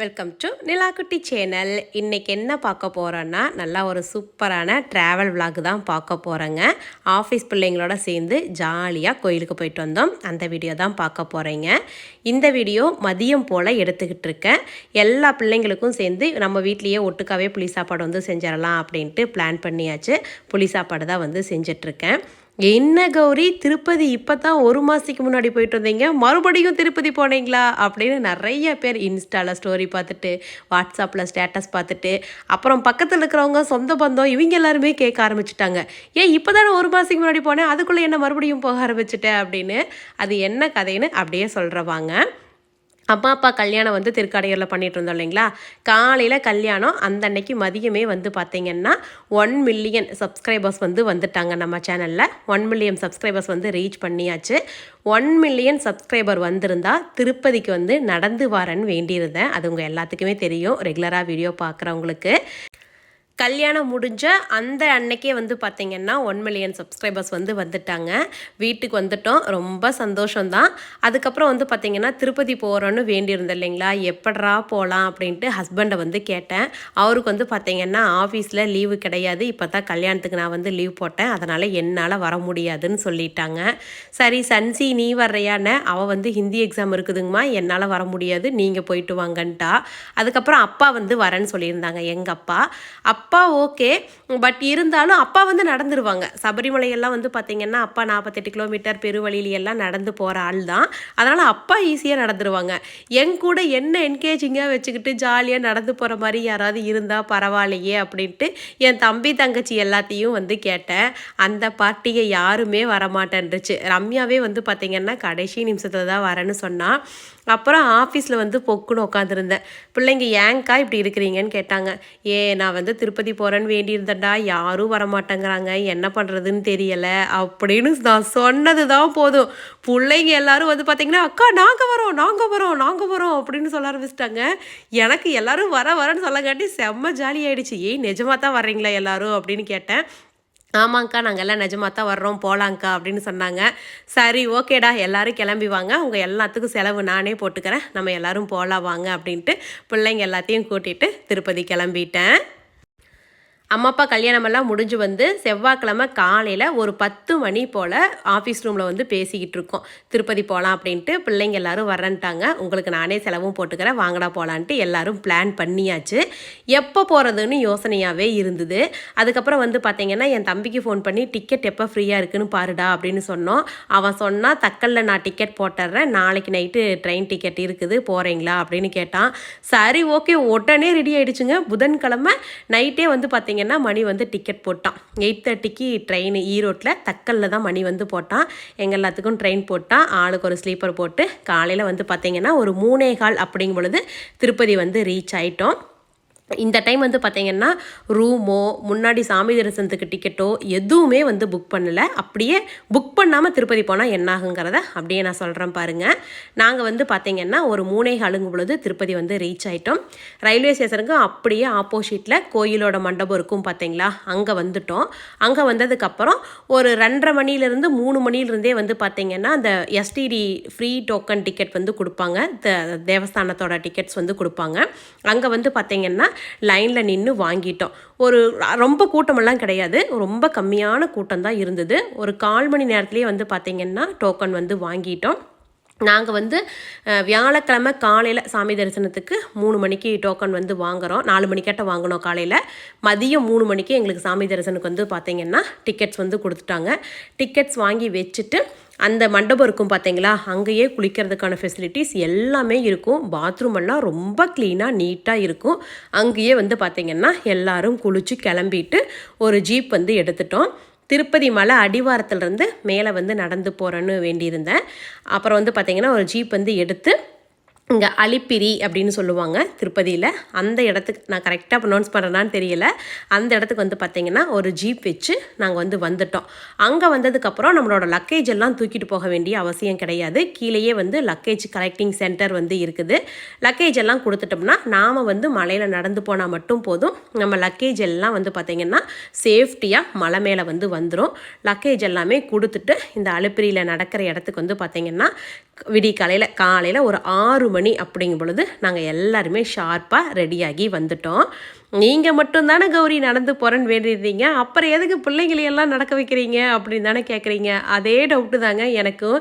Welcome to Nilakutty channel இன்றைக்கி என்ன பார்க்க போகிறோன்னா நல்லா ஒரு சூப்பரான ட்ராவல் vlog தான் பார்க்க போகிறேங்க ஆஃபீஸ் பிள்ளைங்களோட சேர்ந்து ஜாலியாக கோயிலுக்கு போயிட்டு வந்தோம். அந்த வீடியோ தான் பார்க்க போகிறேங்க இந்த வீடியோ மதியம் போல் எடுத்துக்கிட்டு இருக்கேன். எல்லா பிள்ளைங்களுக்கும் சேர்ந்து நம்ம வீட்லேயே ஒட்டுக்காவே புளி சாப்பாடு வந்து செஞ்சிடலாம் அப்படின்ட்டு பிளான் பண்ணியாச்சு. புளி சாப்பாடு தான் வந்து செஞ்சிட்ருக்கேன் என்ன கௌரி? திருப்பதி இப்போ தான் ஒரு மாதத்துக்கு முன்னாடி போயிட்டு வந்தீங்க. மறுபடியும் திருப்பதி போனீங்களா? அப்படின்னு நிறைய பேர் இன்ஸ்டாவில் ஸ்டோரி பார்த்துட்டு வாட்ஸ்அப்பில் ஸ்டேட்டஸ் பார்த்துட்டு அப்புறம் பக்கத்தில் இருக்கிறவங்க சொந்த பந்தம் இவங்க எல்லாருமே கேட்க ஆரம்பிச்சிட்டாங்க. ஏன் இப்போ தானே ஒரு மாதத்துக்கு முன்னாடி போனேன். அதுக்குள்ளே என்ன மறுபடியும் போக ஆரம்பிச்சிட்டேன் அப்படின்னு அது என்ன கதைன்னு அப்படியே சொல்கிறவாங்க அம்மா அப்பா கல்யாணம் வந்து திருக்கடையூரில் பண்ணிட்டு இருந்தோம் இல்லைங்களா? காலையில் கல்யாணம் அந்த அன்னைக்கு மதியமே வந்து பார்த்தீங்கன்னா ஒன் மில்லியன் சப்ஸ்கிரைபர்ஸ் வந்து வந்துட்டாங்க நம்ம சேனலில் ஒன் மில்லியன் சப்ஸ்கிரைபர்ஸ் வந்து ரீச் பண்ணியாச்சு. ஒன் மில்லியன் சப்ஸ்கிரைபர் வந்திருந்தா திருப்பதிக்கு வந்து நடந்து வரேன்னு வேண்டியிருந்தேன். அது உங்கள் எல்லாத்துக்குமே தெரியும். ரெகுலராக வீடியோ பார்க்குறவங்களுக்கு கல்யாணம் முடிஞ்ச அந்த அன்னைக்கே வந்து பார்த்தீங்கன்னா ஒன் மில்லியன் சப்ஸ்கிரைபர்ஸ் வந்து வந்துட்டாங்க. வீட்டுக்கு வந்துட்டோம். ரொம்ப சந்தோஷம்தான். அதுக்கப்புறம் வந்து பார்த்தீங்கன்னா திருப்பதி போகிறோன்னு வேண்டியிருந்தேன் இல்லைங்களா? எப்படா போகலாம் அப்படின்ட்டு ஹஸ்பண்டை வந்து கேட்டேன். அவருக்கு வந்து பார்த்தீங்கன்னா ஆஃபீஸில் லீவு கிடையாது. இப்போ தான் கல்யாணத்துக்கு நான் வந்து லீவ் போட்டேன். அதனால் என்னால் வர முடியாதுன்னு சொல்லிட்டாங்க. சரி சன்சி நீ வர்றையான்னு அவள் வந்து ஹிந்தி எக்ஸாம் இருக்குதுங்கம்மா. என்னால் வர முடியாது. நீங்கள் போயிட்டு வாங்கன்ட்டா. அதுக்கப்புறம் அப்பா வந்து வரேன்னு சொல்லியிருந்தாங்க எங்கள் அப்பா. அப் அப்பா ஓகே பட் இருந்தாலும் அப்பா வந்து நடந்துருவாங்க. சபரிமலையெல்லாம் வந்து பார்த்திங்கன்னா அப்பா நாற்பத்தெட்டு கிலோமீட்டர் பெருவழியில எல்லாம் நடந்து போகிற ஆள் தான் அதனால் அப்பா ஈஸியாக நடந்துருவாங்க. என் கூட என்ன என்கேஜிங்காக வச்சுக்கிட்டு ஜாலியாக நடந்து போகிற மாதிரி யாராவது இருந்தால் பரவாயில்லையே அப்படின்ட்டு என் தம்பி தங்கச்சி எல்லாத்தையும் வந்து கேட்டேன். அந்த பார்ட்டியை யாருமே வரமாட்டேன்ருச்சு ரம்யாவே வந்து பார்த்திங்கன்னா கடைசி நிமிஷத்தில் தான் வரேன்னு சொன்னால் அப்புறம் ஆஃபீஸில் வந்து பொக்குன்னு உட்காந்துருந்தேன் பிள்ளைங்க ஏங்க்கா இப்படி இருக்கிறீங்கன்னு கேட்டாங்க. ஏ நான் வந்து திருப்பதி போகிறேன்னு வேண்டியிருந்தேன்டா. யாரும் வரமாட்டேங்கிறாங்க. என்ன பண்ணுறதுன்னு தெரியலை. அப்படின்னு நான் சொன்னது தான் போதும். பிள்ளைங்க எல்லாரும் வந்து பார்த்தீங்கன்னா அக்கா நாங்கள் வரோம் நாங்கள் வரோம் நாங்கள் வரோம் அப்படின்னு சொல்ல ஆரம்பிச்சிட்டாங்க. எனக்கு எல்லாரும் வர வரேன்னு சொல்லங்காட்டி செம்ம ஜாலி ஆகிடுச்சு ஏய் நிஜமாக தான் வர்றீங்களா எல்லாரும்? அப்படின்னு கேட்டேன். ஆமாங்க்கா நாங்கள் எல்லாம் நிஜமாக தான் வர்றோம் போகலாங்க்கா அப்படின்னு சொன்னாங்க. சரி ஓகேடா எல்லாரும் கிளம்பி வாங்க. உங்கள் எல்லாத்துக்கும் செலவு நானே போட்டுக்கிறேன். நம்ம எல்லாரும் போகலாம் வாங்க அப்படின்ட்டு பிள்ளைங்க எல்லாத்தையும் கூட்டிகிட்டு திருப்பதி கிளம்பிட்டேன். அம்மா அப்பா கல்யாணமெல்லாம் முடிஞ்சு வந்து செவ்வாய்க்கிழமை காலையில் ஒரு பத்து மணி போல் ஆஃபீஸ் ரூமில் வந்து பேசிக்கிட்டு இருக்கோம். திருப்பதி போகலாம் அப்படின்ட்டு பிள்ளைங்க எல்லாரும் வரன்ட்டாங்க. உங்களுக்கு நானே செலவும் போட்டுக்கிறேன். வாங்கடா போகலான்ட்டு எல்லாரும் பிளான் பண்ணியாச்சு. எப்போ போகிறதுன்னு யோசனையாகவே இருந்தது. அதுக்கப்புறம் வந்து பார்த்திங்கன்னா என் தம்பிக்கு ஃபோன் பண்ணி டிக்கெட் எப்போ ஃப்ரீயாக இருக்குன்னு பாருடா அப்படின்னு சொன்னோம். அவன் சொன்னால் தக்கல்ல நான் டிக்கெட் போட்டுடுறேன் நாளைக்கு நைட்டு ட்ரெயின் டிக்கெட் இருக்குது. போகிறீங்களா அப்படின்னு கேட்டான். சரி ஓகே உடனே ரெடி ஆகிடுச்சுங்க புதன்கிழமை நைட்டே வந்து பார்த்திங்கன்னா மணி வந்து டிக்கெட் போட்டான். எயிட் தேர்ட்டிக்கு ட்ரெயின் ஈரோட்டில் தக்கல்ல தான் மணி வந்து போட்டான். எங்கள் எல்லாத்துக்கும் ட்ரெயின் போட்டான். ஆளுக்கு ஒரு ஸ்லீப்பர் போட்டு காலையில் வந்து பார்த்தீங்கன்னா ஒரு மூணே கால் அப்படிங்கும் பொழுது திருப்பதி வந்து ரீச் ஆகிட்டோம் இந்த டைம் வந்து பார்த்தீங்கன்னா ரூமோ முன்னாடி சாமி தரிசனத்துக்கு டிக்கெட்டோ எதுவுமே வந்து புக் பண்ணலை. அப்படியே புக் பண்ணாமல் திருப்பதி போனால் என்னாகுங்கிறத அப்படியே நான் சொல்கிறேன் பாருங்கள் நாங்கள் வந்து பார்த்தீங்கன்னா ஒரு மூணே காலுங்கும் பொழுது திருப்பதி வந்து ரீச் ஆகிட்டோம் ரயில்வே ஸ்டேஷனுக்கு அப்படியே ஆப்போசிட்டில் கோயிலோட மண்டபம் இருக்கும் பார்த்தீங்களா அங்கே வந்துட்டோம். அங்கே வந்ததுக்கப்புறம் ஒரு ரெண்டரை மணிலேருந்து மூணு மணிலேருந்தே வந்து பார்த்தீங்கன்னா அந்த எஸ்டிடி ஃப்ரீ டோக்கன் டிக்கெட் வந்து கொடுப்பாங்க. த- தேவஸ்தானத்தோட டிக்கெட்ஸ் வந்து கொடுப்பாங்க. அங்கே வந்து பார்த்தீங்கன்னா லைனில் நின்று வாங்கிட்டோம். ஒரு ரொம்ப கூட்டமெல்லாம் கிடையாது. ரொம்ப கம்மியான கூட்டம் தான் இருந்தது. ஒரு கால் மணி நேரத்துலேயே வந்து பார்த்திங்கன்னா டோக்கன் வந்து வாங்கிட்டோம். நாங்கள் வந்து வியாழக்கிழமை காலையில் சாமி தரிசனத்துக்கு மூணு மணிக்கு டோக்கன் வந்து வாங்குகிறோம் நாலு மணிக்கிட்ட வாங்கினோம் காலையில். மதியம் மூணு மணிக்கு எங்களுக்கு சாமி தரிசனுக்கு வந்து பார்த்திங்கன்னா டிக்கெட்ஸ் வந்து கொடுத்துட்டாங்க. டிக்கெட்ஸ் வாங்கி வச்சுட்டு அந்த மண்டபம் இருக்கும் பார்த்தீங்களா அங்கேயே குளிக்கிறதுக்கான ஃபெசிலிட்டிஸ் எல்லாமே இருக்கும். பாத்ரூம் எல்லாம் ரொம்ப க்ளீனாக நீட்டாக இருக்கும். அங்கேயே வந்து பார்த்தீங்கன்னா எல்லாரும் குளிச்சு கிளம்பிட்டு ஒரு ஜீப் வந்து எடுத்துட்டோம். திருப்பதி மலை அடிவாரத்துலேருந்து மேலே வந்து நடந்து போகிறேன்னு வேண்டியிருந்தேன். அப்புறம் வந்து பார்த்திங்கன்னா ஒரு ஜீப் வந்து எடுத்து இங்கே அலிப்பிரி அப்படின்னு சொல்லுவாங்க திருப்பதியில். அந்த இடத்துக்கு நான் கரெக்டாக ப்ரொனவுன்ஸ் பண்ணுறேனான்னு தெரியல. அந்த இடத்துக்கு வந்து பார்த்திங்கன்னா ஒரு ஜீப் வச்சு நாங்கள் வந்து வந்துட்டோம். அங்கே வந்ததுக்கப்புறம் நம்மளோட லக்கேஜ் எல்லாம் தூக்கிட்டு போக வேண்டிய அவசியம் கிடையாது. கீழேயே வந்து லக்கேஜ் கலெக்டிங் சென்டர் வந்து இருக்குது. லக்கேஜ் எல்லாம் கொடுத்துட்டோம்னா நாம் வந்து மலையில் நடந்து போனால் மட்டும் போதும். நம்ம லக்கேஜ் எல்லாம் வந்து பார்த்திங்கன்னா சேஃப்டியாக மலை மேலே வந்து வந்துடும் லக்கேஜ் எல்லாமே கொடுத்துட்டு இந்த அலுப்பிரியில் நடக்கிற இடத்துக்கு வந்து பார்த்திங்கன்னா விடிய காலையில் காலையில் ஒரு ஆறு மணி அப்படிங்கும் பொழுது நாங்கள் எல்லாருமே ஷார்ப்பாக ரெடியாகி வந்துட்டோம். நீங்கள் மட்டும்தானே கௌரி நடந்து போகிறேன்னு வேண்டியிருந்தீங்க. அப்புறம் எதுக்கு பிள்ளைங்களையெல்லாம் நடக்க வைக்கிறீங்க அப்படின்னு தானே கேட்குறீங்க அதே டவுட்டு தாங்க எனக்கும்.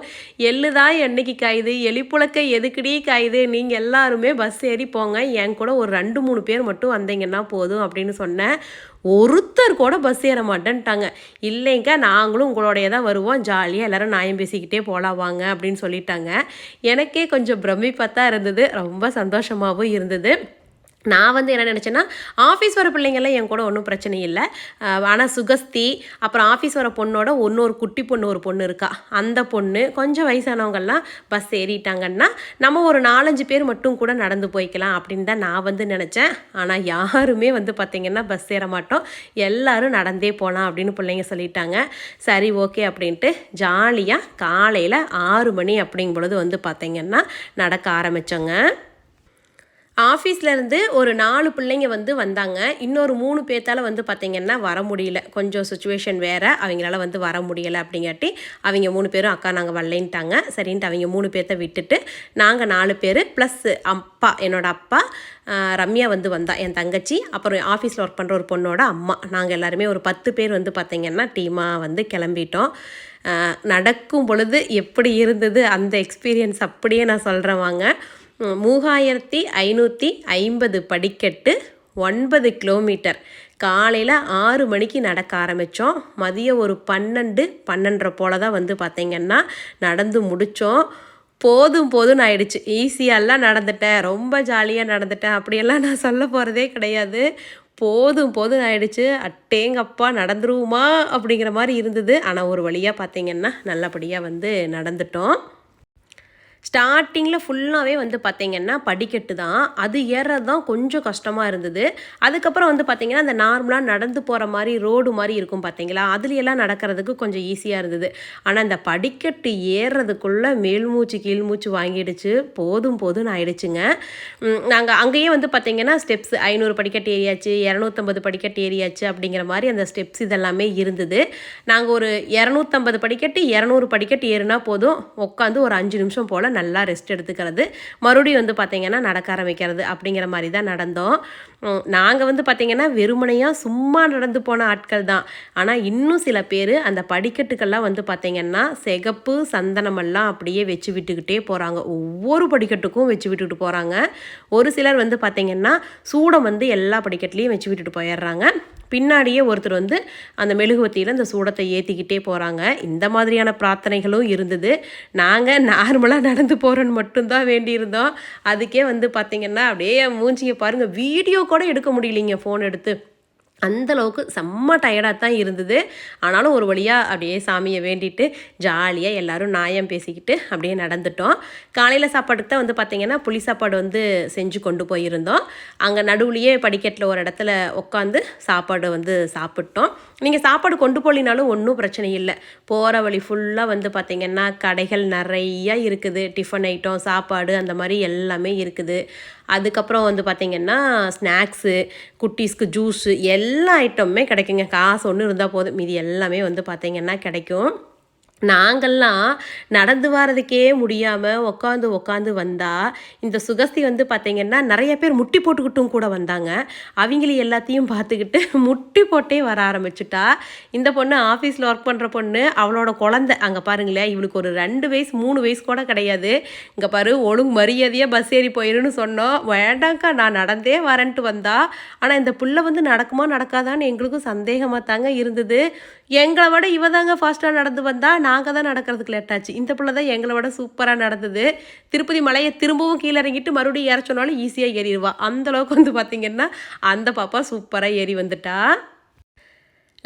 எள்ளு தான் என்னைக்கு காயுது? எலிப்புழக்க எதுக்குடி காயுது? நீங்கள் எல்லாருமே பஸ் ஏறி போங்க. என் கூட ஒரு ரெண்டு மூணு பேர் மட்டும் வந்தீங்கன்னா போதும் அப்படின்னு சொன்னேன். ஒருத்தர் கூட பஸ் ஏற மாட்டேன்ட்டாங்க. இல்லைங்க நாங்களும் உங்களோடைய தான் வருவோம். ஜாலியாக எல்லாரும் நியாயம் பேசிக்கிட்டே போகலாம் வாங்க அப்படின்னு சொல்லிட்டாங்க. எனக்கே கொஞ்சம் பிரமிப்பாக தான் இருந்தது. ரொம்ப சந்தோஷமாகவும் இருந்தது. நான் வந்து என்ன நினச்சேன்னா ஆஃபீஸ் வர பிள்ளைங்கள்லாம் என் கூட ஒன்றும் பிரச்சனை இல்லை. ஆனால் சுகஸ்தி அப்புறம் ஆஃபீஸ் வர பொண்ணோட இன்னொரு குட்டி பொண்ணு ஒரு பொண்ணு இருக்கா. அந்த பொண்ணு கொஞ்சம் வயசானவங்கெல்லாம் பஸ் ஏறிட்டாங்கன்னா நம்ம ஒரு நாலஞ்சு பேர் மட்டும் கூட நடந்து போய்க்கலாம் அப்படின்னு தான் நான் வந்து நினச்சேன். ஆனால் யாருமே வந்து பார்த்திங்கன்னா பஸ் ஏற மாட்டோம். எல்லோரும் நடந்தே போகலாம் அப்படின்னு பிள்ளைங்க சொல்லிட்டாங்க. சரி ஓகே அப்படின்ட்டு ஜாலியாக காலையில் ஆறு மணி அப்படிங்கும் பொழுது வந்து பார்த்திங்கன்னா நடக்க ஆரம்பித்தோங்க ஆஃபீஸ்லேருந்து ஒரு நாலு பிள்ளைங்க வந்து வந்தாங்க. இன்னொரு மூணு பேர்த்தால் வந்து பார்த்திங்கன்னா வர முடியல. கொஞ்சம் சுச்சுவேஷன் வேறு. அவங்களால வந்து வர முடியலை அப்படிங்காட்டி அவங்க மூணு பேரும் அக்கா நாங்கள் வரலைன்ட்டாங்க. சரின்ட்டு அவங்க மூணு பேர்த்த விட்டுட்டு நாங்கள் நாலு பேர் ப்ளஸ் அப்பா என்னோட அப்பா ரம்யா வந்து வந்தா என் தங்கச்சி அப்புறம் ஆஃபீஸில் ஒர்க் பண்ணுற ஒரு பொண்ணோட அம்மா. நாங்கள் எல்லாருமே ஒரு பத்து பேர் வந்து பார்த்திங்கன்னா டீமாக வந்து கிளம்பிட்டோம். நடக்கும் பொழுது எப்படி இருந்தது அந்த எக்ஸ்பீரியன்ஸ் அப்படியே நான் சொல்கிறேன் வாங்க. மூவாயிரத்தி ஐநூற்றி ஐம்பது படிக்கட்டு ஒன்பது கிலோமீட்டர். காலையில் ஆறு மணிக்கு நடக்க ஆரம்பித்தோம் மதியம் ஒரு பன்னெண்டு பன்னெண்டரை போல தான் வந்து பார்த்திங்கன்னா நடந்து முடித்தோம் போதும் போதும்னு ஆயிடுச்சு. ஈஸியாலாம் நடந்துட்டேன். ரொம்ப ஜாலியாக நடந்துட்டேன். அப்படியெல்லாம் நான் சொல்ல போகிறதே கிடையாது. போதும் போதும் ஆயிடுச்சு. அட்டேங்கப்பா நடந்துருவோமா அப்படிங்கிற மாதிரி இருந்தது. ஆனால் ஒரு வழியாக பார்த்திங்கன்னா நல்லபடியாக வந்து நடந்துட்டோம். ஸ்டார்டிங்கில் ஃபுல்லாகவே வந்து பார்த்திங்கன்னா படிக்கட்டு தான். அது ஏறுறது தான் கொஞ்சம் கஷ்டமாக இருந்தது. அதுக்கப்புறம் வந்து பார்த்திங்கன்னா அந்த நார்மலாக நடந்து போகிற மாதிரி ரோடு மாதிரி இருக்கும் பார்த்தீங்களா அதுலையெல்லாம் நடக்கிறதுக்கு கொஞ்சம் ஈஸியாக இருந்தது. ஆனால் அந்த படிக்கட்டு ஏறுறதுக்குள்ளே மேல்மூச்சு கீழ்மூச்சு வாங்கிடுச்சு. போதும் போதும்னு ஆயிடுச்சுங்க. நாங்கள் அங்கேயே வந்து பார்த்திங்கன்னா ஸ்டெப்ஸ் ஐநூறு படிக்கட்டு ஏறியாச்சு இரநூத்தம்பது படிக்கட்டு ஏறியாச்சு அப்படிங்கிற மாதிரி அந்த ஸ்டெப்ஸ் இதெல்லாமே இருந்தது. நாங்கள் ஒரு இரநூத்தம்பது படிக்கட்டு இரநூறு படிக்கட்டு ஏறுனா போதும். உட்காந்து ஒரு அஞ்சு நிமிஷம் போல் நல்லா ரெஸ்ட் எடுத்துக்கிறது. மறுபடியும் வந்து பார்த்திங்கன்னா நடக்க ஆரம்பிக்கிறது அப்படிங்கிற மாதிரி தான் நடந்தோம். நாங்கள் வந்து பார்த்திங்கன்னா வெறுமனையாக சும்மா நடந்து போன ஆட்கள் தான். ஆனால் இன்னும் சில பேர் அந்த படிக்கட்டுக்கெல்லாம் வந்து பார்த்திங்கன்னா சிகப்பு சந்தனமெல்லாம் அப்படியே வச்சு விட்டுக்கிட்டே போகிறாங்க ஒவ்வொரு படிக்கட்டுக்கும் வச்சு விட்டுட்டு போகிறாங்க ஒரு சிலர் வந்து பார்த்திங்கன்னா சூடம் வந்து எல்லா படிக்கட்டுலேயும் வச்சு விட்டுட்டு போயிடுறாங்க. பின்னாடியே ஒருத்தர் வந்து அந்த மெழுகுவத்தியில் அந்த சூடத்தை ஏற்றிக்கிட்டே போகிறாங்க இந்த மாதிரியான பிரார்த்தனைகளும் இருந்தது. நாங்கள் நார்மலாக நடந்து போகிறோன்னு மட்டும்தான் வேண்டியிருந்தோம். அதுக்கே வந்து பார்த்திங்கன்னா அப்படியே மூஞ்சியை பாருங்கள் வீடியோ கூட எடுக்க முடியலைங்க ஃபோன் எடுத்து. அந்த அளவுக்கு செம்ம டயர்டாக தான் இருந்தது. ஆனாலும் ஒரு வழியாக அப்படியே சாமியை வேண்டிட்டு ஜாலியாக எல்லாரும் நியாயம் பேசிக்கிட்டு அப்படியே நடந்துட்டோம். காலையில் சாப்பாட்டுக்கு தான் வந்து பார்த்திங்கன்னா புளி சாப்பாடு வந்து செஞ்சு கொண்டு போயிருந்தோம். அங்கே நடுவுலையே படிக்கட்டில் ஒரு இடத்துல உட்காந்து சாப்பாடு வந்து சாப்பிட்டோம். நீங்கள் சாப்பாடு கொண்டு போகலினாலும் ஒன்றும் பிரச்சனை இல்லை. போகிற வழி ஃபுல்லாக வந்து பார்த்திங்கன்னா கடைகள் நிறையா இருக்குது. டிஃபன் ஐட்டம் சாப்பாடு அந்த மாதிரி எல்லாமே இருக்குது. அதுக்கப்புறம் வந்து பார்த்திங்கன்னா ஸ்நாக்ஸு குட்டீஸ்க்கு ஜூஸு எல்லா ஐட்டமுமே கிடைக்குங்க. காசு ஒன்று இருந்தால் போதும். மீதி எல்லாமே வந்து பார்த்திங்கன்னா கிடைக்கும். நாங்கள்லாம் நடந்து வரதுக்கே முடியாமல் உட்காந்து உட்காந்து வந்தால் இந்த சுகஸ்தி வந்து பார்த்திங்கன்னா நிறைய பேர் முட்டி போட்டுக்கிட்டும் கூட வந்தாங்க. அவங்கள எல்லாத்தையும் பார்த்துக்கிட்டு முட்டி போட்டே வர ஆரம்பிச்சுட்டா. இந்த பொண்ணு ஆஃபீஸில் ஒர்க் பண்ணுற பொண்ணு அவளோட குழந்தை. அங்கே பாருங்களேன் இவளுக்கு ஒரு ரெண்டு வயசு மூணு வயசு கூட கிடையாது. இங்கே பாரு ஒழுங்கு மரியாதையாக பஸ் ஏறி போயிருன்னு சொன்னோம். வேண்டாங்க்கா நான் நடந்தே வரேன்ட்டு வந்தா. ஆனால் இந்த புள்ள வந்து நடக்குமா நடக்காதான்னு எங்களுக்கும் சந்தேகமாக தாங்க இருந்தது. எங்களை விட இவ தாங்க ஃபாஸ்ட்டாக நடந்து வந்தால் நாங்கள் தான் நடக்கிறதுக்கு லேட் ஆச்சு. இந்த பிள்ளை தான் எங்களை விட சூப்பராக நடந்தது. திருப்பதி மலையை திரும்பவும் கீழே இறங்கிட்டு மறுபடியும் ஏற சொன்னாலும் ஈஸியாக ஏறிடுவா. அந்த அளவுக்கு வந்து பார்த்திங்கன்னா அந்த பாப்பா சூப்பராக ஏறி வந்துட்டா.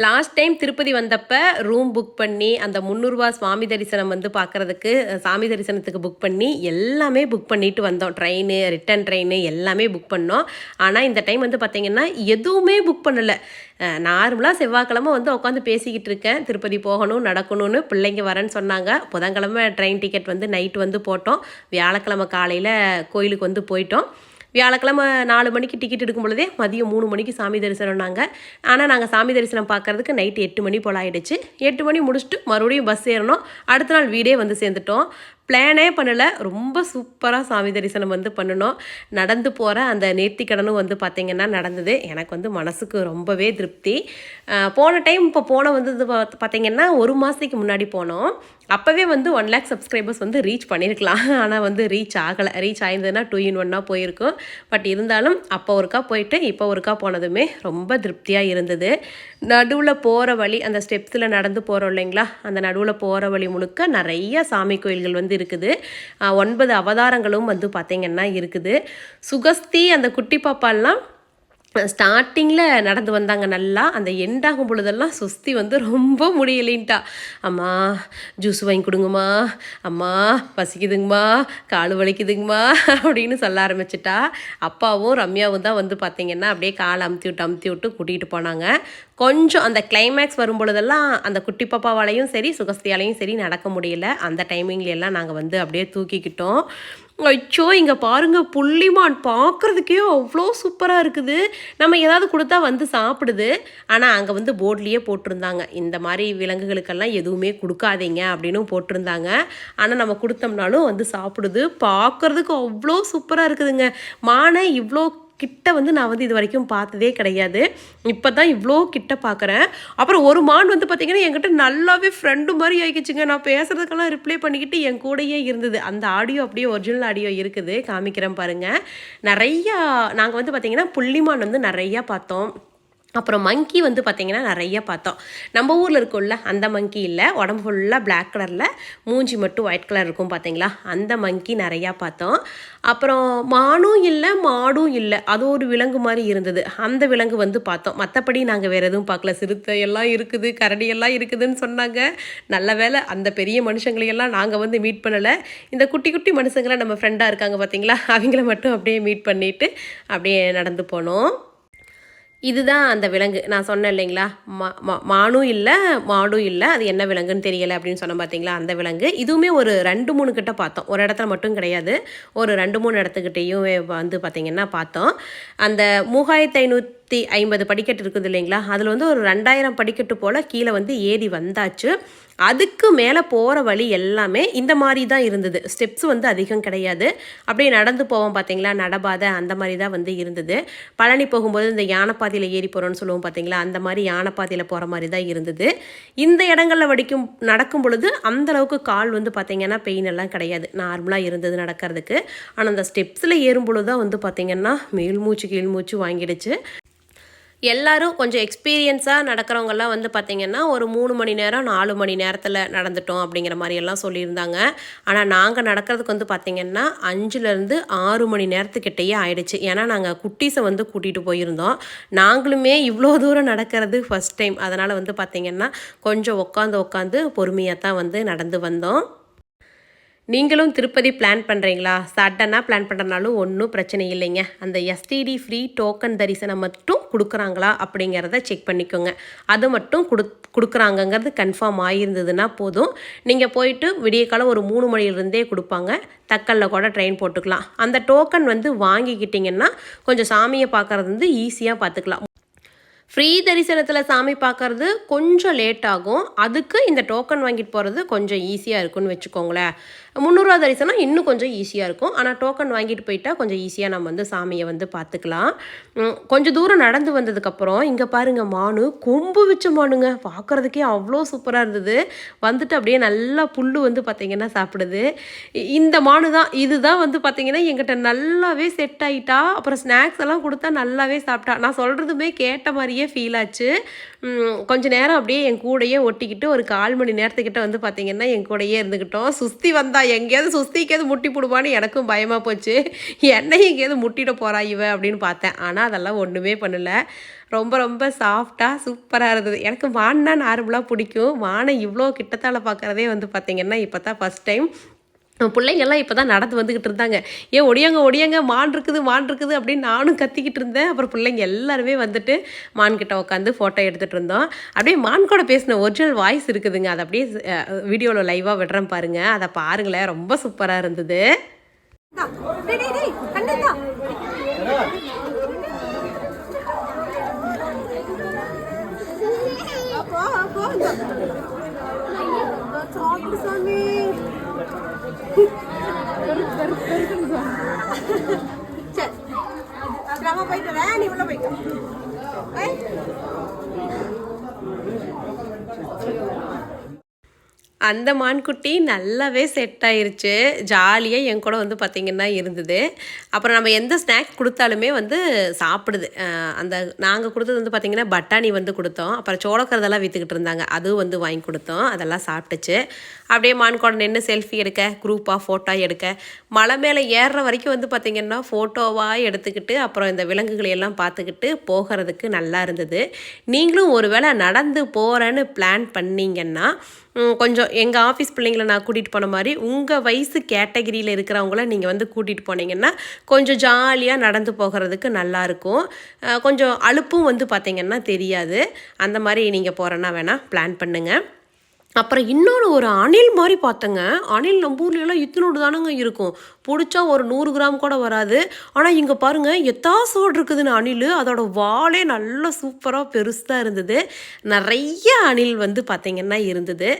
லாஸ்ட் டைம் திருப்பதி வந்தப்ப ரூம் புக் பண்ணி அந்த முந்நூறுரூவா சுவாமி தரிசனம் வந்து பார்க்குறதுக்கு சாமி தரிசனத்துக்கு புக் பண்ணி எல்லாமே புக் பண்ணிட்டு வந்தோம். ட்ரெயின் ரிட்டன் ட்ரெயின் எல்லாமே புக் பண்ணோம். ஆனால் இந்த டைம் வந்து பார்த்திங்கன்னா எதுவுமே புக் பண்ணலை. நார்மலாக செவ்வாய்க்கிழமை வந்து உட்காந்து பேசிக்கிட்டு இருக்கேன். திருப்பதி போகணும் நடக்கணும்னு பிள்ளைங்க வரேன்னு சொன்னாங்க. புதன்கிழமை ட்ரெயின் டிக்கெட் வந்து நைட் வந்து போட்டோம். வியாழக்கிழமை காலையில் கோயிலுக்கு வந்து போயிட்டோம். வியாழக்கிழமை நாலு மணிக்கு டிக்கெட் எடுக்கும் பொழுதே மதியம் மூணு மணிக்கு சாமி தரிசனம்னாங்க ஆனால் நாங்கள் சாமி தரிசனம் பார்க்கறதுக்கு நைட்டு எட்டு மணி போல் ஆயிடுச்சு. எட்டு மணி முடிச்சுட்டு மறுபடியும் பஸ் ஏறணும். அடுத்த நாள் வீடே வந்து சேர்ந்துட்டோம். பிளானே பண்ணலை. ரொம்ப சூப்பராக சாமி தரிசனம் வந்து பண்ணணும். நடந்து போகிற அந்த நேர்த்திக்கடனும் வந்து பார்த்திங்கன்னா நடந்தது. எனக்கு வந்து மனசுக்கு ரொம்பவே திருப்தி. போன டைம் இப்போ போன வந்து பார்த்திங்கன்னா ஒரு மாதத்துக்கு முன்னாடி போனோம். அப்போவே வந்து ஒன் லேக் சப்ஸ்கிரைபர்ஸ் வந்து ரீச் பண்ணியிருக்கலாம் ஆனால் வந்து ரீச் ஆகலை. ரீச் ஆயிருந்ததுன்னா டூ இன் ஒன்னாக போயிருக்கும். பட் இருந்தாலும் அப்போ ஒருக்கா போயிட்டு இப்போ ஒருக்கா போனதுமே ரொம்ப திருப்தியாக இருந்தது. நடுவில் போகிற வழி அந்த ஸ்டெப்ஸில் நடந்து போகிறோம் இல்லைங்களா? அந்த நடுவில் போகிற வழி முழுக்க நிறைய சாமி கோயில்கள் வந்து இருக்குது. ஒன்பது அவதாரங்களும் வந்து பார்த்திங்கன்னா இருக்குது. சுகஸ்தி அந்த குட்டி பாப்பாலாம் ஸ்டார்டிங்கில் நடந்து வந்தாங்க நல்லா. அந்த எண்ட் ஆகும் பொழுதெல்லாம் சுஸ்தி வந்து ரொம்ப முடியலைன்ட்டா. அம்மா ஜூஸ் வாங்கி கொடுங்கம்மா. அம்மா பசிக்குதுங்கம்மா. கால் வலிக்குதுங்கம்மா. அப்படின்னு சொல்ல ஆரம்பிச்சிட்டா. அப்பாவும் ரம்யாவும் தான் வந்து பார்த்திங்கன்னா அப்படியே காலை அமுத்தி விட்டு அமுத்தி விட்டு கூட்டிகிட்டு போனாங்க. கொஞ்சம் அந்த கிளைமேக்ஸ் வரும் பொழுதெல்லாம் அந்த குட்டி பாப்பாவாலையும் சரி சுகஸ்தியாலையும் சரி நடக்க முடியல. அந்த டைமிங்ல எல்லாம் நாங்கள் வந்து அப்படியே தூக்கிக்கிட்டோம். அச்சோ இங்கே பாருங்க புள்ளிமான் பார்க்குறதுக்கே அவ்வளோ சூப்பராக இருக்குது. நம்ம ஏதாவது கொடுத்தா வந்து சாப்பிடுது. ஆனால் அங்கே வந்து போர்ட்லேயே போட்டிருந்தாங்க. இந்த மாதிரி விலங்குகளுக்கெல்லாம் எதுவுமே கொடுக்காதீங்க அப்படின்னு போட்டிருந்தாங்க. ஆனால் நம்ம கொடுத்தோம்னாலும் வந்து சாப்பிடுது. பார்க்குறதுக்கு அவ்வளோ சூப்பராக இருக்குதுங்க. மானை இவ்வளோ கிட்ட வந்து நான் வந்து இது வரைக்கும் பார்த்ததே கிடையாது. இப்போ தான் இவ்வளோ கிட்ட பார்க்குறேன் அப்புறம் ஒரு மான் வந்து பார்த்திங்கன்னா என்கிட்ட நல்லாவே ஃப்ரெண்டு மாதிரி ஆகிக்கிச்சுங்க நான் பேசுகிறதுக்கெல்லாம் ரிப்ளை பண்ணிக்கிட்டு என் கூடயே இருந்தது. அந்த ஆடியோ அப்படியே ஒரிஜினல் ஆடியோ இருக்குது. காமிக்கிறேன் பாருங்கள் நிறையா நாங்கள் வந்து பார்த்திங்கன்னா புள்ளிமான் வந்து நிறையா பார்த்தோம். அப்புறம் மங்கி வந்து பார்த்திங்கன்னா நிறைய பார்த்தோம். நம்ம ஊரில் இருக்கும்ல அந்த மங்கி இல்லை. உடம்பு ஃபுல்லாக பிளாக் கலரில் மூஞ்சி மட்டும் ஒயிட் கலர் இருக்கும் பார்த்தீங்களா அந்த மங்கி நிறையா பார்த்தோம். அப்புறம் மானும் இல்லை மாடும் இல்லை. அது ஒரு விலங்கு மாதிரி இருந்தது. அந்த விலங்கு வந்து பார்த்தோம். மற்றபடி நாங்கள் வேறு எதுவும் பார்க்கல. சிறுத்தை எல்லாம் இருக்குது கரடியெல்லாம் இருக்குதுன்னு சொன்னாங்க. நல்ல வேலை அந்த பெரிய மனுஷங்களையெல்லாம் நாங்கள் வந்து மீட் பண்ணலை. இந்த குட்டி குட்டி மனுஷங்களாம் நம்ம ஃப்ரெண்டாக இருக்காங்க பார்த்தீங்களா அவங்கள மட்டும் அப்படியே மீட் பண்ணிவிட்டு அப்படியே நடந்து போனோம். இதுதான் அந்த விலங்கு. நான் சொன்னேன் இல்லைங்களா? மா மா- மானும் இல்லை மாடும் இல்லை அது என்ன விலங்குன்னு தெரியலை அப்படின்னு சொன்ன பார்த்தீங்களா அந்த விலங்கு. இதுவுமே ஒரு ரெண்டு மூணு கிட்ட பார்த்தோம். ஒரு இடத்துல மட்டும் கிடையாது. ஒரு ரெண்டு மூணு இடத்துக்கிட்டேயும் வந்து பார்த்திங்கன்னா பார்த்தோம். அந்த மூவாயிரத்து நூற்றி ஐம்பது படிக்கட்டு இருக்குது இல்லைங்களா? அதில் வந்து ஒரு ரெண்டாயிரம் படிக்கட்டு போல் கீழே வந்து ஏறி வந்தாச்சு. அதுக்கு மேலே போகிற வழி எல்லாமே இந்த மாதிரி தான் இருந்தது. ஸ்டெப்ஸ் வந்து அதிகம் கிடையாது. அப்படியே நடந்து போவோம் பார்த்தீங்களா நடபாதை அந்த மாதிரி தான் வந்து இருந்தது. பழனி போகும்போது இந்த யானைப்பாதையில் ஏறி போகிறோன்னு சொல்லுவோம் பார்த்தீங்களா அந்த மாதிரி யானைப்பாதையில் போகிற மாதிரி தான் இருந்தது. இந்த இடங்களில் வடிக்கும் நடக்கும் பொழுது அந்தளவுக்கு கால் வந்து பார்த்தீங்கன்னா பெயின் எல்லாம் கிடையாது. நார்மலாக இருந்தது நடக்கிறதுக்கு. ஆனால் அந்த ஸ்டெப்ஸில் ஏறும் பொழுது தான் வந்து பார்த்தீங்கன்னா மேல் மூச்சு கீழ் மூச்சு வாங்கிடுச்சு. எல்லாரும் கொஞ்சம் எக்ஸ்பீரியன்ஸாக நடக்கிறவங்கெல்லாம் வந்து பார்த்திங்கன்னா ஒரு மூணு மணி நேரம் நாலு மணி நேரத்தில் நடந்துட்டோம் அப்படிங்கிற மாதிரியெல்லாம் சொல்லியிருந்தாங்க. ஆனால் நாங்கள் நடக்கிறதுக்கு வந்து பார்த்திங்கன்னா அஞ்சுலேருந்து ஆறு மணி நேரத்துக்கிட்டேயே ஆயிடுச்சு. ஏன்னா நாங்கள் குட்டீஸை வந்து கூட்டிகிட்டு போயிருந்தோம். நாங்களுமே இவ்வளோ தூரம் நடக்கிறது ஃபஸ்ட் டைம் அதனால் வந்து பார்த்திங்கன்னா கொஞ்சம் உட்காந்து உட்காந்து பொறுமையாக தான் வந்து நடந்து வந்தோம். நீங்களும் திருப்பதி பிளான் பண்ணுறீங்களா சடனாக பிளான் பண்ணுறனாலும் ஒன்றும் பிரச்சனை இல்லைங்க. அந்த எஸ்டிடி ஃப்ரீ டோக்கன் தரிசனம் மட்டும் கொடுக்குறாங்களா அப்படிங்கிறத செக் பண்ணிக்கோங்க. அது மட்டும் கொடு கொடுக்குறாங்கங்கிறது கன்ஃபார்ம் ஆகியிருந்ததுன்னா போதும். நீங்கள் போயிட்டு விடிய காலம் ஒரு மூணு மணிலிருந்தே கொடுப்பாங்க. தக்கல்ல கூட ட்ரெயின் போட்டுக்கலாம். அந்த டோக்கன் வந்து வாங்கிக்கிட்டிங்கன்னா கொஞ்சம் சாமியை பார்க்குறது வந்து ஈஸியாக பார்த்துக்கலாம். ஃப்ரீ தரிசனத்தில் சாமி பார்க்குறது கொஞ்சம் லேட் ஆகும். அதுக்கு இந்த டோக்கன் வாங்கிட்டு போகிறது கொஞ்சம் ஈஸியாக இருக்கும்னு வச்சுக்கோங்களேன். முந்நூறுரூவா தரிசனம் இன்னும் கொஞ்சம் ஈஸியாக இருக்கும். ஆனால் டோக்கன் வாங்கிட்டு போயிட்டால் கொஞ்சம் ஈஸியாக நம்ம வந்து சாமியை வந்து பார்த்துக்கலாம் கொஞ்சம் தூரம் நடந்து வந்ததுக்கப்புறம் இங்கே பாருங்கள் மானு கொம்பு வச்ச மானுங்க. பார்க்குறதுக்கே அவ்வளோ சூப்பராக இருந்தது. வந்துட்டு அப்படியே நல்லா புல் வந்து பார்த்திங்கன்னா சாப்பிடுது. இந்த மானு தான் இதுதான் வந்து பார்த்திங்கன்னா எங்கிட்ட நல்லாவே செட் ஆகிட்டா அப்புறம் ஸ்நாக்ஸ் எல்லாம் கொடுத்தா நல்லாவே சாப்பிட்டா. நான் சொல்கிறதுமே கேட்ட மாதிரி மாதிரியே ஃபீல் ஆச்சு. கொஞ்ச நேரம் அப்படியே என் கூடயே ஒட்டிக்கிட்டு ஒரு கால் மணி நேரத்துக்கிட்ட வந்து பார்த்திங்கன்னா என் கூடையே இருந்துக்கிட்டோம் சுஸ்தி வந்தா எங்கேயாவது சுஸ்திக்கேது முட்டி போடுவான்னு எனக்கும் பயமாக போச்சு. என்னையும் எங்கேயாவது முட்டிட போகிறா இவ அப்படின்னு பார்த்தேன். ஆனால் அதெல்லாம் ஒன்றுமே பண்ணலை. ரொம்ப ரொம்ப சாஃப்டாக சூப்பராக இருந்தது. எனக்கு வான்னா நார்மலாக பிடிக்கும். வானை இவ்வளோ கிட்டத்தால் பார்க்குறதே வந்து பார்த்திங்கன்னா இப்போ தான் ஃபஸ்ட் டைம் பிள்ளைங்கெல்லாம் இப்போ தான் நடந்து வந்துக்கிட்டு இருந்தாங்க. ஏன் ஒடியாங்க ஒடியாங்க மான் இருக்குது மான் இருக்குது அப்படின்னு நானும் கத்திக்கிட்டு இருந்தேன். அப்புறம் பிள்ளைங்க எல்லாருமே வந்துட்டு மான் கிட்ட உட்காந்து ஃபோட்டோ எடுத்துகிட்டு இருந்தோம். அப்படியே மான் கூட பேசின ஒரிஜினல் வாய்ஸ் இருக்குதுங்க. அதை அப்படியே வீடியோவில் லைவாக விடுறேன் பாருங்க. அதை பாருங்களேன். ரொம்ப சூப்பராக இருந்தது. சாப்பிடு சாமி. போயிட்டு நீ உள்ள போய்க்க அந்த மான்குட்டி நல்லாவே செட் ஆயிருச்சு. ஜாலியாக என் கூட வந்து பார்த்திங்கன்னா இருந்தது. அப்புறம் நம்ம எந்த ஸ்நாக்ஸ் கொடுத்தாலுமே வந்து சாப்பிடுது. அந்த நாங்கள் கொடுத்தது வந்து பார்த்திங்கன்னா பட்டாணி வந்து கொடுத்தோம். அப்புறம் சோளக்கரதெல்லாம் விற்றுக்கிட்டு இருந்தாங்க. அதுவும் வந்து வாங்கி கொடுத்தோம். அதெல்லாம் சாப்பிட்டுச்சு. அப்படியே மான் கூட நின்று செல்ஃபி எடுக்க குரூப்பாக ஃபோட்டோ எடுக்க. மலை மேலே ஏறுற வரைக்கும் வந்து பார்த்திங்கன்னா ஃபோட்டோவாக எடுத்துக்கிட்டு அப்புறம் இந்த விலங்குகளை எல்லாம் பார்த்துக்கிட்டு போகிறதுக்கு நல்லா இருந்தது. நீங்களும் ஒரு வேளை நடந்து போகிறேன்னு பிளான் பண்ணிங்கன்னா கொஞ்சம் எங்கள் ஆஃபீஸ் பிள்ளைங்களை நான் கூட்டிகிட்டு போன மாதிரி உங்கள் வயசு கேட்டகிரியில் இருக்கிறவங்கள நீங்கள் வந்து கூட்டிகிட்டு போனீங்கன்னா கொஞ்சம் ஜாலியாக நடந்து போகிறதுக்கு நல்லாயிருக்கும் கொஞ்சம் அலுப்பும் வந்து பார்த்திங்கன்னா தெரியாது. அந்த மாதிரி நீங்கள் போகிறேன்னா வேணால் பிளான் பண்ணுங்கள் அப்புறம் இன்னொரு ஒரு அணில் மாதிரி பார்த்தேங்க. அணில் நம்ம ஊர்லலாம் இத்தினோடு தானங்க இருக்கும். பிடிச்சா ஒரு நூறு கிராம் கூட வராது. ஆனால் இங்கே பாருங்கள் எத்தாசோடு இருக்குதுன்னு அணில். அதோட வாலே நல்லா சூப்பராக பெருசாக இருந்தது. நிறைய அணில் வந்து பார்த்திங்கன்னா இருந்தது.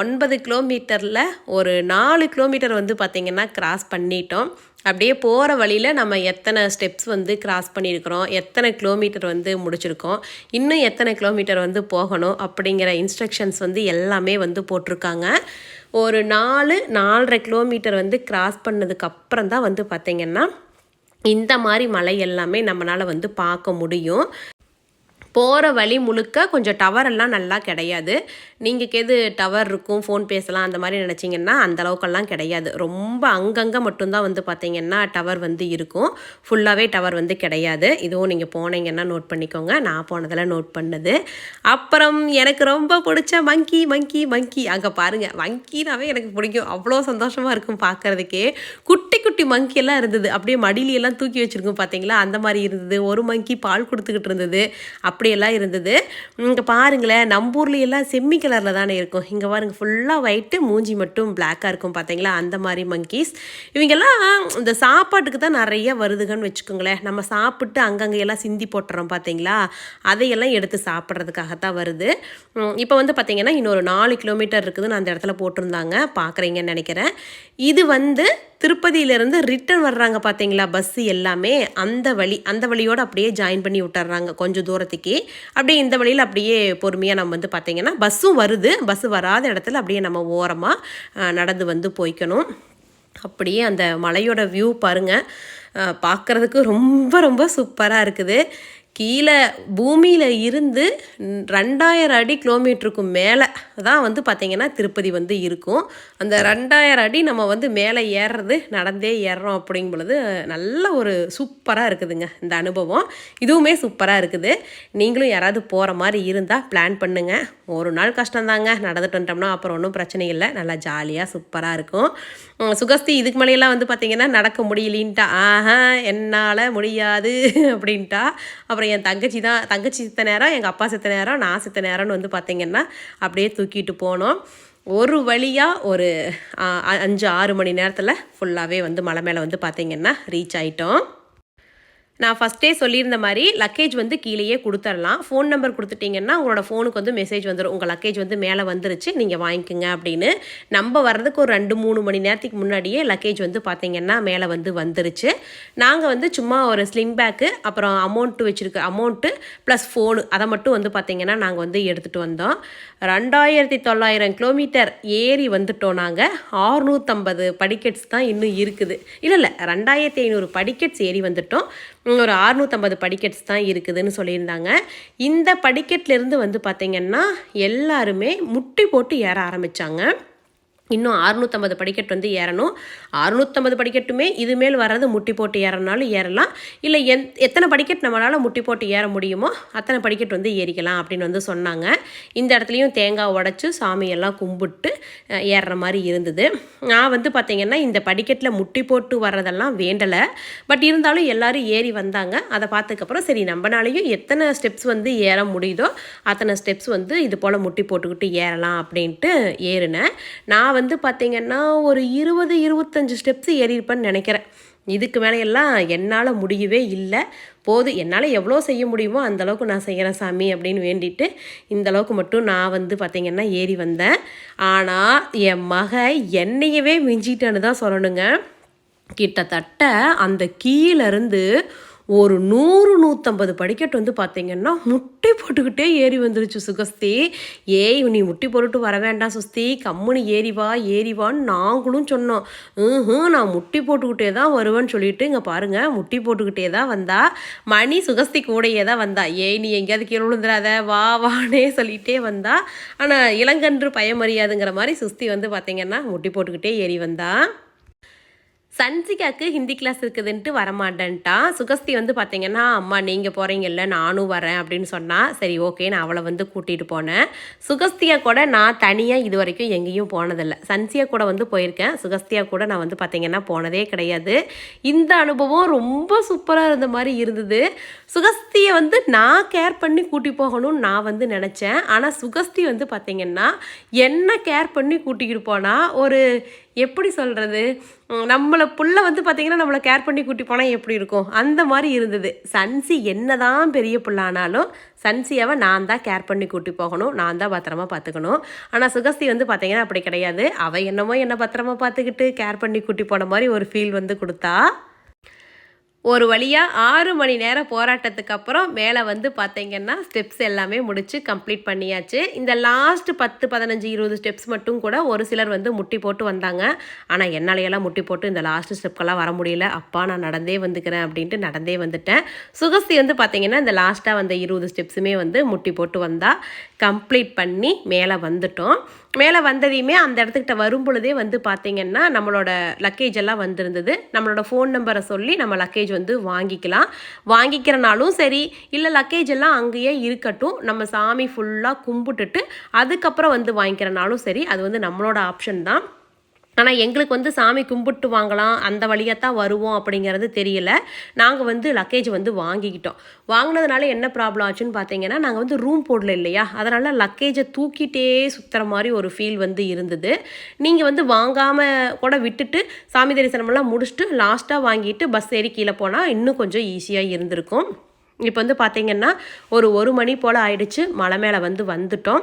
ஒன்பது கிலோமீட்டரில் ஒரு நாலு கிலோமீட்டர் வந்து பார்த்திங்கன்னா கிராஸ் பண்ணிட்டோம். அப்படியே போகிற வழியில் நம்ம எத்தனை ஸ்டெப்ஸ் வந்து கிராஸ் பண்ணியிருக்கிறோம் எத்தனை கிலோமீட்டர் வந்து முடிச்சிருக்கோம் இன்னும் எத்தனை கிலோமீட்டர் வந்து போகணும் அப்படிங்கிற இன்ஸ்ட்ரக்ஷன்ஸ் வந்து எல்லாமே வந்து போட்டிருக்காங்க. ஒரு நாலு நாலரை கிலோமீட்டர் வந்து கிராஸ் பண்ணதுக்கப்புறம் தான் வந்து பார்த்திங்கன்னா இந்த மாதிரி மலை எல்லாமே நம்மளால் வந்து பார்க்க முடியும். போகிற வழி முழுக்க கொஞ்சம் டவர் எல்லாம் நல்லா கிடையாது. நீங்கள் எது டவர் இருக்கும் ஃபோன் பேசலாம் அந்த மாதிரி நினச்சிங்கன்னா அந்த அளவுக்கெல்லாம் கிடையாது. ரொம்ப அங்கங்கே மட்டும்தான் வந்து பார்த்திங்கன்னா டவர் வந்து இருக்கும். ஃபுல்லாகவே டவர் வந்து கிடையாது. இதுவும் நீங்கள் போனீங்கன்னா நோட் பண்ணிக்கோங்க. நான் போனதில் நோட் பண்ணது. அப்புறம் எனக்கு ரொம்ப பிடிச்ச மங்கி மங்கி மங்கி அங்கே பாருங்கள் மங்கினாவே எனக்கு பிடிக்கும். அவ்வளோ சந்தோஷமாக இருக்கும் பார்க்குறதுக்கே குட்டி குட்டி மங்கி எல்லாம் இருந்தது. அப்படியே மடியிலெல்லாம் தூக்கி வச்சுருக்கும் பார்த்தீங்களா அந்த மாதிரி இருந்தது. ஒரு மங்கி பால் கொடுத்துக்கிட்டு இருந்தது. அப்படியெல்லாம் இருந்தது. இங்கே பாருங்களேன் நம்ம எல்லாம் செம்மி கலரில் தானே இருக்கும். இங்கே பாருங்க ஃபுல்லாக ஒயிட்டு மூஞ்சி மட்டும் பிளாக்காக இருக்கும் பார்த்தீங்களா அந்த மாதிரி மங்கீஸ் இவங்கெல்லாம் இந்த சாப்பாட்டுக்கு தான் நிறைய வருதுகன்னு வச்சுக்கோங்களேன். நம்ம சாப்பிட்டு அங்கங்கே எல்லாம் சிந்தி போட்டுறோம் பார்த்தீங்களா அதையெல்லாம் எடுத்து சாப்பிட்றதுக்காகத்தான் வருது. இப்போ வந்து பார்த்தீங்கன்னா இன்னொரு நாலு கிலோமீட்டர் இருக்குதுன்னு அந்த இடத்துல போட்டிருந்தாங்க பார்க்குறீங்கன்னு நினைக்கிறேன். இது வந்து திருப்பதியிலேருந்து ரிட்டர்ன் வர்றாங்க பார்த்தீங்களா பஸ்ஸு எல்லாமே அந்த வழி அந்த வழியோடு அப்படியே ஜாயின் பண்ணி விட்டுறாங்க கொஞ்சம் தூரத்துக்கு. அப்படியே இந்த வழியில் அப்படியே பொறுமையாக நம்ம வந்து பார்த்தீங்கன்னா பஸ்ஸும் வருது. பஸ்ஸு வராத இடத்துல அப்படியே நம்ம ஓரமாக நடந்து வந்து போய்க்கணும். அப்படியே அந்த மலையோட வியூ பாருங்கள் பார்க்குறதுக்கு ரொம்ப ரொம்ப சூப்பராக இருக்குது. கீழே பூமியில் இருந்து ரெண்டாயிரம் அடி கிலோமீட்டருக்கு மேலே தான் வந்து பார்த்திங்கன்னா திருப்பதி வந்து இருக்கும். அந்த ரெண்டாயிரம் அடி நம்ம வந்து மேலே ஏறுறது நடந்தே ஏறுறோம் அப்படிங்கும் பொழுது நல்ல ஒரு சூப்பராக இருக்குதுங்க இந்த அனுபவம். இதுவுமே சூப்பராக இருக்குது. நீங்களும் யாராவது போகிற மாதிரி இருந்தால் பிளான் பண்ணுங்கள் ஒரு நாள் கஷ்டம்தாங்க. நடந்துட்டு வந்துட்டோம்னா அப்புறம் ஒன்றும் பிரச்சனை இல்லை. நல்லா ஜாலியாக சூப்பராக இருக்கும். சுகஸ்தி இதுக்கு மேலேயெல்லாம் வந்து பார்த்திங்கன்னா நடக்க முடியலின்ட்டா. ஆஹா என்னால் முடியாது அப்படின்ட்டா. அப்புறம் என் தங்கச்சி தான் தங்கச்சி சித்த நேரம் எங்கள் அப்பா சித்த நேரம் நான் சித்த நேரம்னு வந்து பார்த்திங்கன்னா அப்படியே தூக்கிட்டு போனோம். ஒரு வழியாக ஒரு அஞ்சு ஆறு மணி நேரத்தில் ஃபுல்லாகவே வந்து மலை மேலே வந்து பார்த்திங்கன்னா ரீச் ஆயிட்டோம். நான் ஃபஸ்ட்டே சொல்லியிருந்த மாதிரி லக்கேஜ் வந்து கீழேயே கொடுத்துடலாம் ஃபோன் நம்பர் கொடுத்துட்டிங்கன்னா உங்களோட ஃபோனுக்கு வந்து மெசேஜ் வந்துடும் உங்கள் லக்கேஜ் வந்து மேலே வந்துருச்சு நீங்கள் வாங்கிக்கோங்க அப்படின்னு. நம்ம வர்றதுக்கு ஒரு ரெண்டு மூணு மணி நேரத்துக்கு முன்னாடியே லக்கேஜ் வந்து பார்த்தீங்கன்னா மேலே வந்து வந்துருச்சு. நாங்கள் வந்து சும்மா ஒரு ஸ்லிங் பேக்கு அப்புறம் அமௌண்ட்டு வச்சுருக்க அமௌண்ட்டு ப்ளஸ் ஃபோனு அதை மட்டும் வந்து பார்த்திங்கன்னா நாங்கள் வந்து எடுத்துகிட்டு வந்தோம். ரெண்டாயிரத்தி தொள்ளாயிரம் கிலோமீட்டர் ஏறி வந்துட்டோம் நாங்கள் ஆறுநூற்றம்பது படிக்கட்ஸ் தான் இன்னும் இருக்குது. இல்லை இல்லை ரெண்டாயிரத்தி ஐநூறு படிக்கட்ஸ் ஏறி வந்துட்டோம். ஒரு அறுநூற்றம்பது படிக்கெட்ஸ் தான் இருக்குதுன்னு சொல்லியிருந்தாங்க. இந்த படிக்கட்லேருந்து வந்து பார்த்திங்கன்னா எல்லாருமே முட்டி போட்டு ஏற ஆரம்பித்தாங்க இன்னும் அறுநூற்றம்பது படிக்கட்டு வந்து ஏறணும். அறுநூற்றம்பது படிக்கட்டுமே இது மேல் வர்றது முட்டி போட்டு ஏறனாலும் ஏறலாம். இல்லை எந் எத்தனை படிக்கட் நம்மளால் முட்டி போட்டு ஏற முடியுமோ அத்தனை படிக்கட் வந்து ஏறிக்கலாம் அப்படின்னு வந்து சொன்னாங்க. இந்த இடத்துலையும் தேங்காய் உடச்சி சாமியெல்லாம் கும்பிட்டு ஏறுற மாதிரி இருந்தது. நான் வந்து பார்த்திங்கன்னா இந்த படிக்கட்டில் முட்டி போட்டு வர்றதெல்லாம் வேண்டலை. பட் இருந்தாலும் எல்லாரும் ஏறி வந்தாங்க. அதை பார்த்ததுக்கப்புறம் சரி நம்மனாலையும் எத்தனை ஸ்டெப்ஸ் வந்து ஏற முடியுதோ அத்தனை ஸ்டெப்ஸ் வந்து இது போல் முட்டி போட்டுக்கிட்டு ஏறலாம் அப்படின்ட்டு ஏறினேன். நான் வந்து வந்து பார்த்திங்கன்னா ஒரு இருபது இருபத்தஞ்சி ஸ்டெப்ஸ் ஏறியிருப்பேன்னு நினைக்கிறேன். இதுக்கு மேலையெல்லாம் என்னால் முடியவே இல்லை. போதும் என்னால் எவ்வளோ செய்ய முடியுமோ அந்தளவுக்கு நான் செய்கிறேன் சாமி அப்படின்னு வேண்டிட்டு இந்த அளவுக்கு மட்டும் நான் வந்து பார்த்திங்கன்னா ஏறி வந்தேன். ஆனால் என் மக என்னையவே மிஞ்சிட்டேன்னு தான் சொல்லணுங்க. கிட்டத்தட்ட அந்த கீழேருந்து ஒரு நூறு நூற்றம்பது படிக்கட்டு வந்து பார்த்தீங்கன்னா முட்டி போட்டுக்கிட்டே ஏறி வந்துருச்சு சுகஸ்தி. ஏய் நீ முட்டி போட்டுட்டு வர வேண்டாம் சுஸ்தி. கம்முனு ஏறி வா ஏறி வான்னு நாங்களும் சொன்னோம். ம் நான் முட்டி போட்டுக்கிட்டே தான் வருவேன்னு சொல்லிட்டு இங்கே பாருங்கள் முட்டி போட்டுக்கிட்டே தான் வந்தா. மணி சுகஸ்தி கூடையே தான் வந்தா. ஏய் நீ எங்கேயாவது கீழே விழுந்துடாத வா வானே சொல்லிகிட்டே வந்தா. ஆனால் இளங்கன்று பயமறியாதுங்கிற மாதிரி சுஸ்தி வந்து பார்த்தீங்கன்னா முட்டி போட்டுக்கிட்டே ஏறி வந்தா. சன்சிகாக்கு ஹிந்தி கிளாஸ் இருக்குதுன்ட்டு வரமாட்டேன்ட்டான் சுகஸ்தி வந்து பார்த்தீங்கன்னா அம்மா நீங்கள் போகிறீங்கல்ல நானும் வரேன் அப்படின்னு சொன்னால் சரி ஓகே நான் அவளை வந்து கூட்டிகிட்டு போனேன். சுகஸ்தியா கூட நான் தனியாக இது வரைக்கும் எங்கேயும் போனதில்லை. சன்சியா கூட வந்து போயிருக்கேன். சுகஸ்தியா கூட நான் வந்து பார்த்தீங்கன்னா போனதே கிடையாது. இந்த அனுபவம் ரொம்ப சூப்பராக இருந்த மாதிரி இருந்தது. சுகஸ்தியை வந்து நான் கேர் பண்ணி கூட்டி போகணும்னு நான் வந்து நினச்சேன். ஆனால் சுகஸ்தி வந்து பார்த்தீங்கன்னா என்ன கேர் பண்ணி கூட்டிக்கிட்டு போனால் ஒரு எப்படி சொல்கிறது நம்மளை புள்ள வந்து பார்த்திங்கன்னா நம்மளை கேர் பண்ணி கூட்டி போனால் எப்படி இருக்கும்? அந்த மாதிரி இருந்தது. சன்சி என்னதான் பெரிய புள்ளானாலும் சன்சியாவை நான் தான் கேர் பண்ணி கூட்டி போகணும். நான் தான் பத்திரமா பார்த்துக்கணும் ஆனால் சுகஸ்தி வந்து பார்த்திங்கன்னா அப்படி கிடையாது. அவள் என்னமோ என்னை பத்திரமா பார்த்துக்கிட்டு கேர் பண்ணி கூட்டி போன மாதிரி ஒரு ஃபீல் வந்து கொடுத்தா ஒரு வழியாக ஆறு மணி நேரம் போராட்டத்துக்கு அப்புறம் மேலே வந்து பார்த்தீங்கன்னா ஸ்டெப்ஸ் எல்லாமே முடித்து கம்ப்ளீட் பண்ணியாச்சு. இந்த லாஸ்ட் பத்து பதினஞ்சு இருபது ஸ்டெப்ஸ் மட்டும் கூட ஒரு சிலர் வந்து முட்டி போட்டு வந்தாங்க. ஆனால் என்னாலையெல்லாம் முட்டி போட்டு இந்த லாஸ்ட் ஸ்டெப்க்கெல்லாம் வர முடியல. அப்பா நான் நடந்தே வந்துக்கிறேன் அப்படின்ட்டு நடந்தே வந்துட்டேன். சுகஸ்தி வந்து பார்த்தீங்கன்னா இந்த லாஸ்ட்டாக வந்த இருபது ஸ்டெப்ஸுமே வந்து முட்டி போட்டு வந்தால் கம்ப்ளீட் பண்ணி மேலே வந்துட்டோம். மேலே வந்ததையுமே அந்த இடத்துக்கிட்ட வரும் பொழுதே வந்து பார்த்தீங்கன்னா நம்மளோட லக்கேஜ் எல்லாம் வந்திருந்தது. நம்மளோட ஃபோன் நம்பரை சொல்லி நம்ம லக்கேஜ் வந்து வாங்கிக்கலாம். வாங்கிக்கிறனாலும் சரி இல்லை லக்கேஜ் எல்லாம் அங்கேயே இருக்கட்டும். நம்ம சாமி ஃபுல்லாக கும்பிட்டுட்டு அதுக்கப்புறம் வந்து வாங்கிக்கிறனாலும் சரி அது வந்து நம்மளோட ஆப்ஷன் தான். ஆனால் எங்களுக்கு வந்து சாமி கும்பிட்டு வாங்கலாம் அந்த வழியாக தான் வருவோம் அப்படிங்கிறது தெரியல. நாங்கள் வந்து லக்கேஜ் வந்து வாங்கிக்கிட்டோம். வாங்கினதுனால என்ன ப்ராப்ளம் ஆச்சுன்னு பார்த்தீங்கன்னா நாங்கள் வந்து ரூம் போடல இல்லையா? அதனால் லக்கேஜை தூக்கிட்டே சுற்றுற மாதிரி ஒரு ஃபீல் வந்து இருந்தது. நீங்கள் வந்து வாங்காமல் கூட விட்டுட்டு சாமி தரிசனமெல்லாம் முடிச்சுட்டு லாஸ்ட்டாக வாங்கிட்டு பஸ் ஏறி கீழே போனால் இன்னும் கொஞ்சம் ஈஸியாக இருந்திருக்கும். இப்போ வந்து பார்த்தீங்கன்னா ஒரு ஒரு மணி போல் ஆயிடுச்சு. மலை மேலே வந்து வந்துட்டோம்.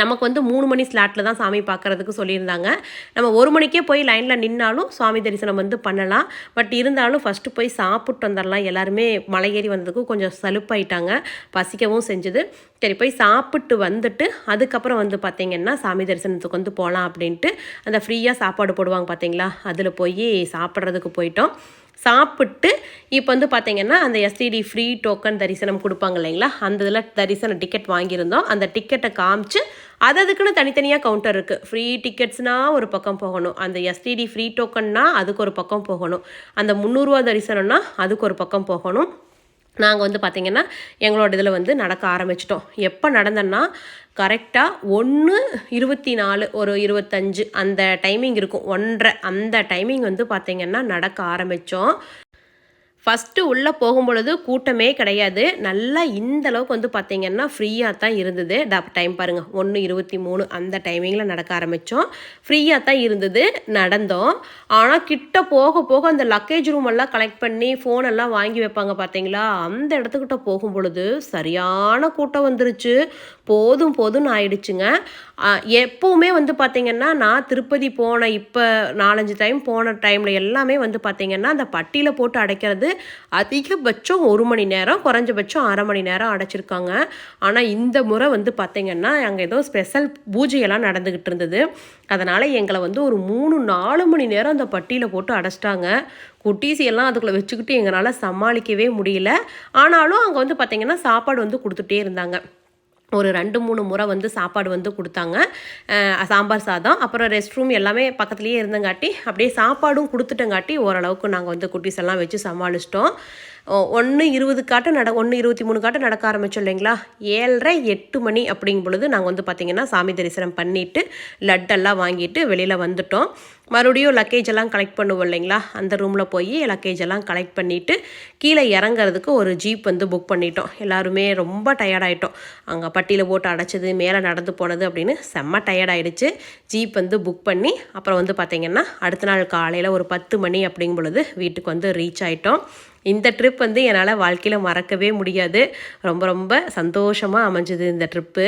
நமக்கு வந்து மூணு மணி ஸ்லாட்டில் தான் சாமி பார்க்குறதுக்கு சொல்லியிருந்தாங்க. நம்ம ஒரு மணிக்கே போய் லைனில் நின்னாலும் சுவாமி தரிசனம் வந்து பண்ணலாம். பட் இருந்தாலும் ஃபஸ்ட்டு போய் சாப்பிட்டு வந்துடலாம் எல்லாருமே மலை ஏறி வந்ததுக்கு கொஞ்சம் சலுப்பாயிட்டாங்க. பசிக்கவும் செஞ்சுது. சரி போய் சாப்பிட்டு வந்துட்டு அதுக்கப்புறம் வந்து பார்த்திங்கன்னா சாமி தரிசனத்துக்கு வந்து போகலாம் அப்படின்ட்டு அந்த ஃப்ரீயாக சாப்பாடு போடுவாங்க பார்த்தீங்களா அதில் போய் சாப்பிட்றதுக்கு போயிட்டோம். சாப்பிட்டு இப்போ வந்து பார்த்தீங்கன்னா அந்த எஸ்டிடி ஃப்ரீ டோக்கன் தரிசனம் கொடுப்பாங்க இல்லைங்களா? அந்த இதில் தரிசன டிக்கெட் வாங்கியிருந்தோம். அந்த டிக்கெட்டை காமிச்சு அது அதுக்குன்னு தனித்தனியாக கவுண்டர் இருக்குது ஃப்ரீ டிக்கெட்ஸ்னால் ஒரு பக்கம் போகணும். அந்த எஸ்டிடி ஃப்ரீ டோக்கன்னா அதுக்கு ஒரு பக்கம் போகணும். அந்த முந்நூறுரூவா தரிசனம்னா அதுக்கு ஒரு பக்கம் போகணும். நாங்கள் வந்து பார்த்திங்கன்னா எங்களோட இதில் வந்து நடக்க ஆரம்பிச்சிட்டோம். எப்போ நடந்தோன்னா கரெக்டாக ஒன்று இருபத்தி நாலு ஒரு இருபத்தஞ்சு அந்த டைமிங் இருக்கும். ஒன்றரை அந்த டைமிங் வந்து பார்த்திங்கன்னா நடக்க ஆரம்பித்தோம் ஃபஸ்ட்டு உள்ளே போகும்பொழுது கூட்டமே கிடையாது. நல்லா இந்த அளவுக்கு வந்து பார்த்திங்கன்னா ஃப்ரீயாக தான் இருந்தது. ட டைம் பாருங்கள் ஒன்று இருபத்தி மூணு அந்த டைமிங்கில் நடக்க ஆரம்பித்தோம் ஃப்ரீயாக தான் இருந்தது. நடந்தோம். ஆனால் கிட்ட போக போக அந்த லக்கேஜ் ரூம் எல்லாம் கலெக்ட் பண்ணி ஃபோன் எல்லாம் வாங்கி வைப்பாங்க பார்த்தீங்களா அந்த இடத்துக்கிட்ட போகும் பொழுது சரியான கூட்டம் வந்துருச்சு. போதும் போதும்னு ஆயிடுச்சுங்க. எப்போவுமே வந்து பார்த்திங்கன்னா நான் திருப்பதி போன இப்போ நாலஞ்சு டைம் போன டைமில் எல்லாமே வந்து பார்த்திங்கன்னா அந்த பட்டியில் போட்டு அடைக்கிறது அதிகபட்சம் ஒரு மணி நேரம் குறைஞ்சபட்சம் அரை மணி நேரம் அடைச்சிருக்காங்க. ஆனால் இந்த முறை வந்து பார்த்திங்கன்னா அங்கே ஏதோ ஸ்பெஷல் பூஜையெல்லாம் நடந்துக்கிட்டு இருந்தது. அதனால் எங்களை வந்து ஒரு மூணு நாலு மணி நேரம் அந்த பட்டியில் போட்டு அடைச்சிட்டாங்க. குட்டீஸ் எல்லாம் அதுக்குள்ளே வச்சுக்கிட்டு எங்களால் சமாளிக்கவே முடியல. ஆனாலும் அங்கே வந்து பார்த்திங்கன்னா சாப்பாடு வந்து கொடுத்துட்டே இருந்தாங்க. ஒரு ரெண்டு மூணு முறை வந்து சாப்பாடு வந்து கொடுத்தாங்க. சாம்பார் சாதம் அப்புறம் ரெஸ்ட் ரூம் எல்லாமே பக்கத்துலேயே இருந்தங்காட்டி அப்படியே சாப்பாடும் கொடுத்துட்டங்காட்டி ஓரளவுக்கு நாங்கள் வந்து குட்டீஸ் எல்லாம் வச்சு சமாளிச்சிட்டோம். ஒன்று இருபது காட்டு நட ஒன்று இருபத்தி மூணு காட்டு நடக்க ஆரம்பிச்சோம் இல்லைங்களா? ஏழரை எட்டு மணி அப்படிங்கும் பொழுது நாங்கள் வந்து பார்த்திங்கன்னா சாமி தரிசனம் பண்ணிவிட்டு லட்டெல்லாம் வாங்கிட்டு வெளியில் வந்துட்டோம். மறுபடியும் லக்கேஜ் எல்லாம் கலெக்ட் பண்ணுவோம் இல்லைங்களா? அந்த ரூமில் போய் லக்கேஜ் எல்லாம் கலெக்ட் பண்ணிவிட்டு கீழே இறங்குறதுக்கு ஒரு ஜீப் வந்து புக் பண்ணிட்டோம். எல்லாருமே ரொம்ப டயர்டாயிட்டோம் அங்கே பட்டியில் போட்டு அடைச்சது மேலே நடந்து போனது அப்படின்னு செம்ம டயர்டாயிடுச்சு ஜீப் வந்து புக் பண்ணி அப்புறம் வந்து பார்த்திங்கன்னா அடுத்த நாள் காலையில் ஒரு பத்து மணி அப்படிங்கும் பொழுது வீட்டுக்கு வந்து ரீச் ஆகிட்டோம் இந்த ட்ரிப் வந்து என்னால் வாழ்க்கையில் மறக்கவே முடியாது. ரொம்ப ரொம்ப சந்தோஷமாக அமைஞ்சது இந்த ட்ரிப்பு